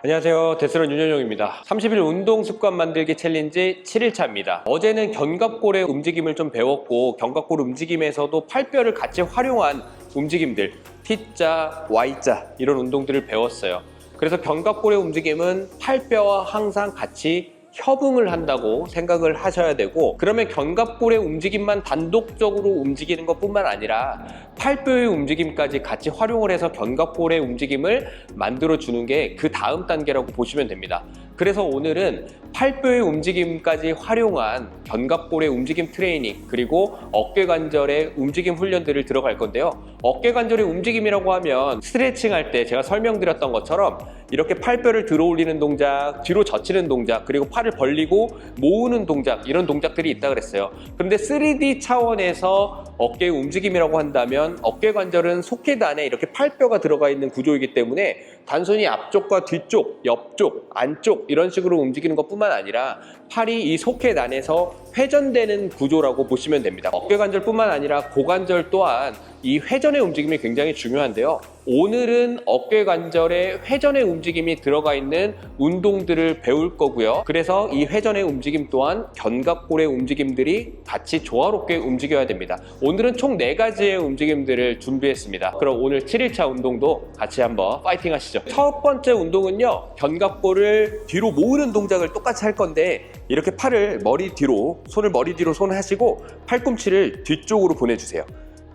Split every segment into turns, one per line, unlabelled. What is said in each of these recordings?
안녕하세요. 데스런 윤현용입니다. 30일 운동 습관 만들기 챌린지 7일차입니다. 어제는 견갑골의 움직임을 좀 배웠고 견갑골 움직임에서도 팔뼈를 같이 활용한 움직임들 T자, Y자 이런 운동들을 배웠어요. 그래서 견갑골의 움직임은 팔뼈와 항상 같이 협응을 한다고 생각을 하셔야 되고 그러면 견갑골의 움직임만 단독적으로 움직이는 것뿐만 아니라 팔뼈의 움직임까지 같이 활용을 해서 견갑골의 움직임을 만들어 주는 게 그 다음 단계라고 보시면 됩니다. 그래서 오늘은 팔뼈의 움직임까지 활용한 견갑골의 움직임 트레이닝 그리고 어깨 관절의 움직임 훈련들을 들어갈 건데요. 어깨 관절의 움직임이라고 하면 스트레칭 할 때 제가 설명드렸던 것처럼 이렇게 팔뼈를 들어 올리는 동작, 뒤로 젖히는 동작, 그리고 팔을 벌리고 모으는 동작 이런 동작들이 있다 그랬어요. 그런데 3D 차원에서 어깨의 움직임이라고 한다면 어깨 관절은 소켓 안에 이렇게 팔뼈가 들어가 있는 구조이기 때문에 단순히 앞쪽과 뒤쪽, 옆쪽, 안쪽 이런 식으로 움직이는 것뿐 만 아니라 팔이 이 소켓 안에서 회전되는 구조라고 보시면 됩니다. 어깨 관절뿐만 아니라 고관절 또한 이 회전의 움직임이 굉장히 중요한데요. 오늘은 어깨 관절의 회전의 움직임이 들어가 있는 운동들을 배울 거고요. 그래서 이 회전의 움직임 또한 견갑골의 움직임들이 같이 조화롭게 움직여야 됩니다. 오늘은 총 4가지의 움직임들을 준비했습니다. 그럼 오늘 7일차 운동도 같이 한번 파이팅 하시죠. 첫 번째 운동은요. 견갑골을 뒤로 모으는 동작을 똑같이 할 건데 이렇게 팔을 머리 뒤로, 손을 머리 뒤로 손 하시고 팔꿈치를 뒤쪽으로 보내주세요.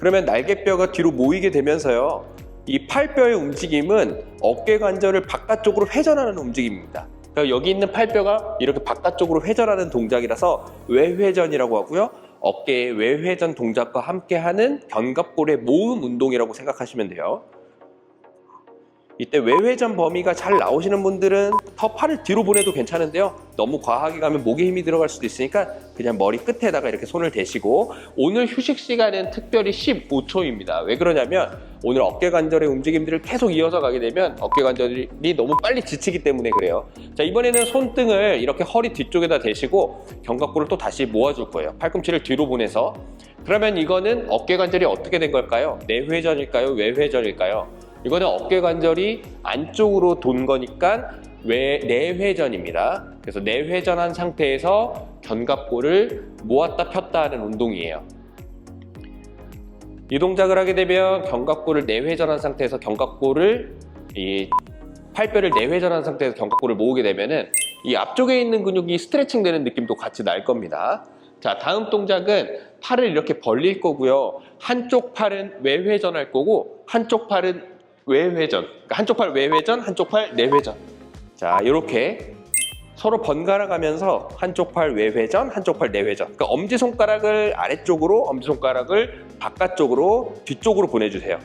그러면 날개뼈가 뒤로 모이게 되면서요. 이 팔뼈의 움직임은 어깨 관절을 바깥쪽으로 회전하는 움직임입니다. 그러니까 여기 있는 팔뼈가 이렇게 바깥쪽으로 회전하는 동작이라서 외회전이라고 하고요. 어깨의 외회전 동작과 함께하는 견갑골의 모음 운동이라고 생각하시면 돼요. 이때 외회전 범위가 잘 나오시는 분들은 더 팔을 뒤로 보내도 괜찮은데요. 너무 과하게 가면 목에 힘이 들어갈 수도 있으니까 그냥 머리 끝에다가 이렇게 손을 대시고 오늘 휴식 시간은 특별히 15초입니다. 왜 그러냐면 오늘 어깨 관절의 움직임들을 계속 이어서 가게 되면 어깨 관절이 너무 빨리 지치기 때문에 그래요. 자, 이번에는 손등을 이렇게 허리 뒤쪽에다 대시고 견갑골을 또 다시 모아줄 거예요. 팔꿈치를 뒤로 보내서 그러면 이거는 어깨 관절이 어떻게 된 걸까요? 내회전일까요? 외회전일까요? 이거는 어깨 관절이 안쪽으로 돈 거니까 외 내회전입니다. 그래서 내회전한 상태에서 견갑골을 모았다 폈다 하는 운동이에요. 이 동작을 하게 되면 견갑골을 내회전한 상태에서 견갑골을 이 팔뼈를 내회전한 상태에서 견갑골을 모으게 되면은 이 앞쪽에 있는 근육이 스트레칭 되는 느낌도 같이 날 겁니다. 자, 다음 동작은 팔을 이렇게 벌릴 거고요. 한쪽 팔은 외회전할 거고 한쪽 팔은 외회전. 그러니까 한쪽 팔 외회전, 한쪽 팔 내회전. 자, 이렇게 서로 번갈아 가면서 한쪽 팔 외회전, 한쪽 팔 내회전. 그러니까 엄지 손가락을 아래쪽으로, 엄지 손가락을 바깥쪽으로, 뒤쪽으로 보내주세요.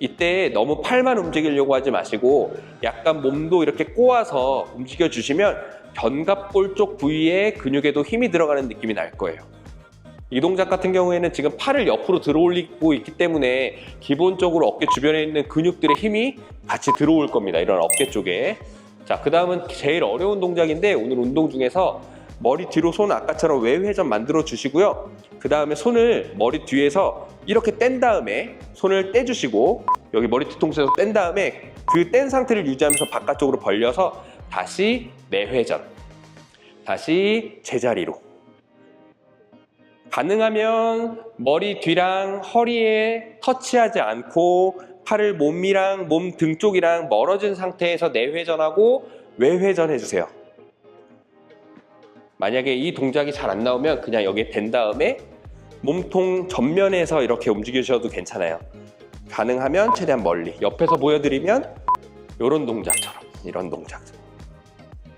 이때 너무 팔만 움직이려고 하지 마시고 약간 몸도 이렇게 꼬아서 움직여 주시면 견갑골 쪽 부위에 근육에도 힘이 들어가는 느낌이 날 거예요. 이 동작 같은 경우에는 지금 팔을 옆으로 들어 올리고 있기 때문에 기본적으로 어깨 주변에 있는 근육들의 힘이 같이 들어올 겁니다. 이런 어깨 쪽에. 자, 그 다음은 제일 어려운 동작인데 오늘 운동 중에서 머리 뒤로 손 아까처럼 외회전 만들어 주시고요. 그 다음에 손을 머리 뒤에서 이렇게 뗀 다음에 손을 떼주시고 여기 머리 뒤통수에서 뗀 다음에 그 뗀 상태를 유지하면서 바깥쪽으로 벌려서 다시 내회전. 다시 제자리로. 가능하면 머리 뒤랑 허리에 터치하지 않고 팔을 몸이랑 몸 등 쪽이랑 멀어진 상태에서 내회전하고 외회전 해주세요. 만약에 이 동작이 잘 안 나오면 그냥 여기에 댄 다음에 몸통 전면에서 이렇게 움직이셔도 괜찮아요. 가능하면 최대한 멀리. 옆에서 보여드리면 이런 동작처럼 이런 동작.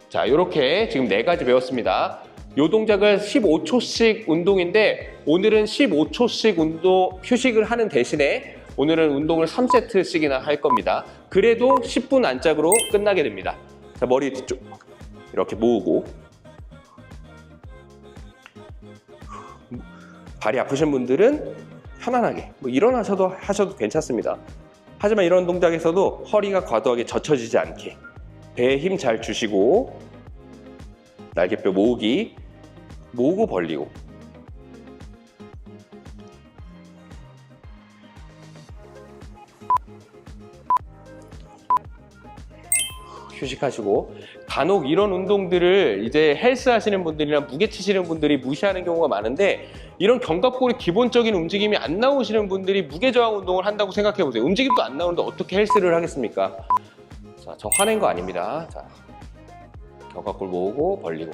자, 이렇게 지금 네 가지 배웠습니다. 이 동작은 15초씩 운동인데 오늘은 15초씩 운동 휴식을 하는 대신에 오늘은 운동을 3세트씩이나 할 겁니다. 그래도 10분 안짝으로 끝나게 됩니다. 자, 머리 뒤쪽 이렇게 모으고 발이 아프신 분들은 편안하게 뭐 일어나셔도 하셔도 괜찮습니다. 하지만 이런 동작에서도 허리가 과도하게 젖혀지지 않게 배에 힘 잘 주시고 날개뼈 모으기 모으고 벌리고 휴식하시고 간혹 이런 운동들을 이제 헬스 하시는 분들이나 무게 치시는 분들이 무시하는 경우가 많은데 이런 견갑골의 기본적인 움직임이 안 나오시는 분들이 무게 저항 운동을 한다고 생각해 보세요. 움직임도 안 나오는데 어떻게 헬스를 하겠습니까? 자, 저 화낸 거 아닙니다. 자, 견갑골 모으고 벌리고.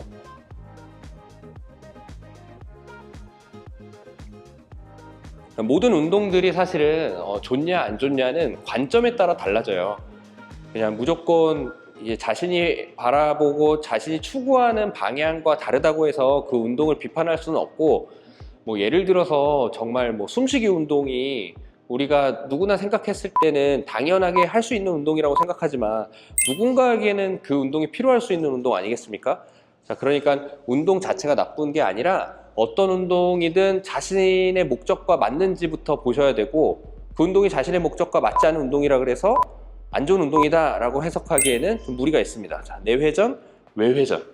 모든 운동들이 사실은 어, 좋냐 안 좋냐는 관점에 따라 달라져요. 그냥 무조건 이제 자신이 바라보고 자신이 추구하는 방향과 다르다고 해서 그 운동을 비판할 수는 없고 뭐 예를 들어서 정말 뭐 숨쉬기 운동이 우리가 누구나 생각했을 때는 당연하게 할 수 있는 운동이라고 생각하지만 누군가에게는 그 운동이 필요할 수 있는 운동 아니겠습니까? 자, 그러니까 운동 자체가 나쁜 게 아니라 어떤 운동이든 자신의 목적과 맞는지부터 보셔야 되고 그 운동이 자신의 목적과 맞지 않은 운동이라 그래서 안 좋은 운동이다 라고 해석하기에는 좀 무리가 있습니다. 자, 내회전, 외회전.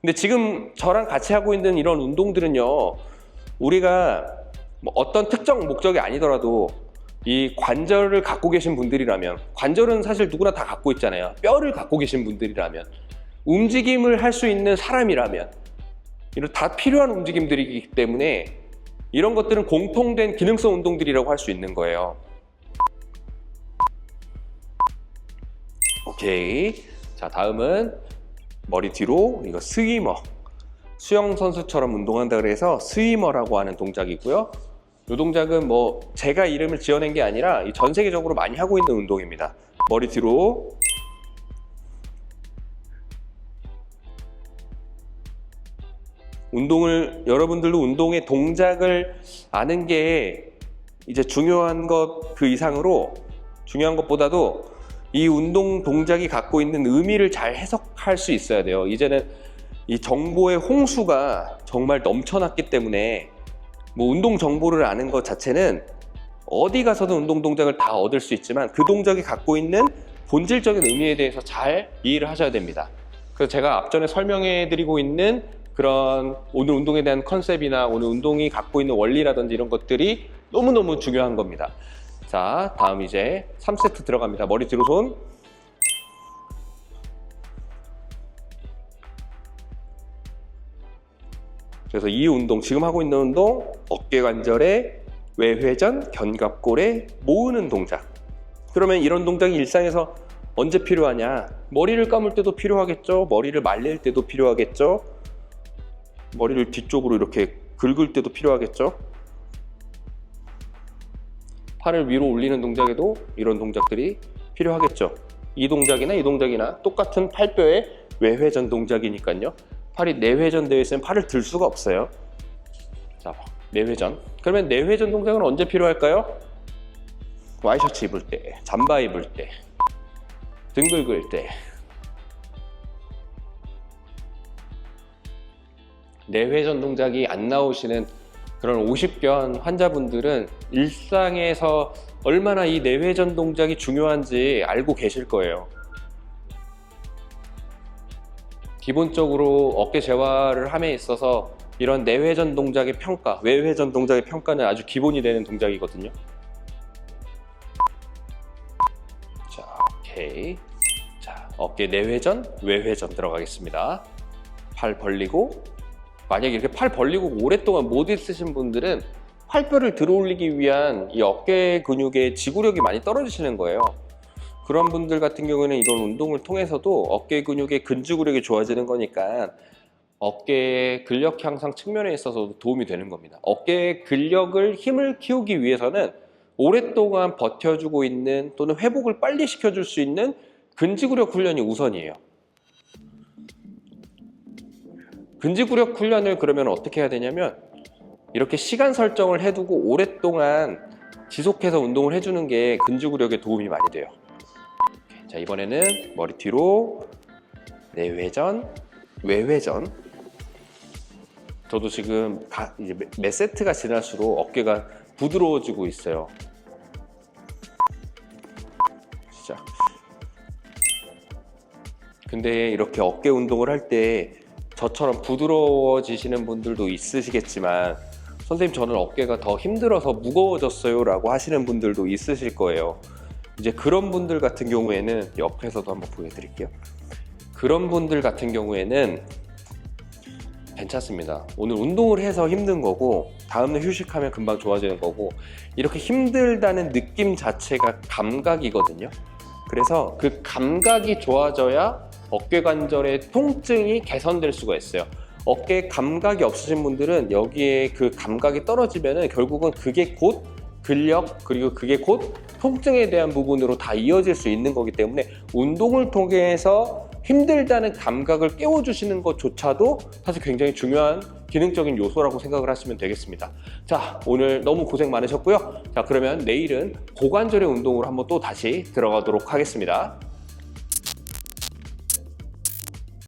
근데 지금 저랑 같이 하고 있는 이런 운동들은요, 우리가 뭐 어떤 특정 목적이 아니더라도 이 관절을 갖고 계신 분들이라면, 관절은 사실 누구나 다 갖고 있잖아요. 뼈를 갖고 계신 분들이라면, 움직임을 할 수 있는 사람이라면, 이런 다 필요한 움직임들이기 때문에 이런 것들은 공통된 기능성 운동들이라고 할 수 있는 거예요. 오케이. 자, 다음은 머리 뒤로 이거 스위머. 수영 선수처럼 운동한다 그래서 스위머라고 하는 동작이고요. 이 동작은 뭐 제가 이름을 지어낸 게 아니라 이전 세계적으로 많이 하고 있는 운동입니다. 머리 뒤로 운동을 여러분들도 운동의 동작을 아는 게 이제 중요한 것 그 이상으로 중요한 것보다도 이 운동 동작이 갖고 있는 의미를 잘 해석할 수 있어야 돼요. 이제는 이 정보의 홍수가 정말 넘쳐났기 때문에 뭐 운동 정보를 아는 것 자체는 어디 가서든 운동 동작을 다 얻을 수 있지만 그 동작이 갖고 있는 본질적인 의미에 대해서 잘 이해를 하셔야 됩니다. 그래서 제가 앞전에 설명해 드리고 있는 그런 오늘 운동에 대한 컨셉이나 오늘 운동이 갖고 있는 원리라든지 이런 것들이 너무너무 중요한 겁니다. 자, 다음 이제 3세트 들어갑니다. 머리 뒤로 손. 그래서 이 운동, 지금 하고 있는 운동, 어깨 관절의 외회전, 견갑골에 모으는 동작. 그러면 이런 동작이 일상에서 언제 필요하냐? 머리를 감을 때도 필요하겠죠? 머리를 말릴 때도 필요하겠죠? 머리를 뒤쪽으로 이렇게 긁을 때도 필요하겠죠? 팔을 위로 올리는 동작에도 이런 동작들이 필요하겠죠. 이 동작이나 이 동작이나 똑같은 팔뼈의 외회전 동작이니까요. 팔이 내회전 되어 있으면 팔을 들 수가 없어요. 자, 내회전. 그러면 내회전 동작은 언제 필요할까요? 와이셔츠 입을 때, 잠바 입을 때, 등 긁을 때. 내회전 동작이 안 나오시는 그런 50견 환자분들은 일상에서 얼마나 이 내회전 동작이 중요한지 알고 계실 거예요. 기본적으로 어깨 재활을 함에 있어서 이런 내회전 동작의 평가, 외회전 동작의 평가는 아주 기본이 되는 동작이거든요. 자, 오케이. 자, 어깨 내회전, 외회전 들어가겠습니다. 팔 벌리고 만약에 이렇게 팔 벌리고 오랫동안 못 있으신 분들은 팔뼈를 들어 올리기 위한 이 어깨 근육의 지구력이 많이 떨어지시는 거예요. 그런 분들 같은 경우에는 이런 운동을 통해서도 어깨 근육의 근지구력이 좋아지는 거니까 어깨의 근력 향상 측면에 있어서도 도움이 되는 겁니다. 어깨의 근력을 힘을 키우기 위해서는 오랫동안 버텨주고 있는 또는 회복을 빨리 시켜줄 수 있는 근지구력 훈련이 우선이에요. 근지구력 훈련을 그러면 어떻게 해야 되냐면 이렇게 시간 설정을 해두고 오랫동안 지속해서 운동을 해주는 게 근지구력에 도움이 많이 돼요. 자 이번에는 머리 뒤로 내회전, 외회전. 저도 지금 가- 이제 몇- 몇 세트가 지날수록 어깨가 부드러워지고 있어요. 시작. 근데 이렇게 어깨 운동을 할때 저처럼 부드러워지시는 분들도 있으시겠지만 선생님 저는 어깨가 더 힘들어서 무거워졌어요 라고 하시는 분들도 있으실 거예요 이제 그런 분들 같은 경우에는 옆에서도 한번 보여드릴게요. 그런 분들 같은 경우에는 괜찮습니다. 오늘 운동을 해서 힘든 거고 다음날 휴식하면 금방 좋아지는 거고 이렇게 힘들다는 느낌 자체가 감각이거든요. 그래서 그 감각이 좋아져야 어깨 관절의 통증이 개선될 수가 있어요. 어깨 감각이 없으신 분들은 여기에 그 감각이 떨어지면은 결국은 그게 곧 근력 그리고 그게 곧 통증에 대한 부분으로 다 이어질 수 있는 거기 때문에 운동을 통해서 힘들다는 감각을 깨워주시는 것조차도 사실 굉장히 중요한 기능적인 요소라고 생각을 하시면 되겠습니다. 자, 오늘 너무 고생 많으셨고요. 자, 그러면 내일은 고관절의 운동으로 한번 또 다시 들어가도록 하겠습니다.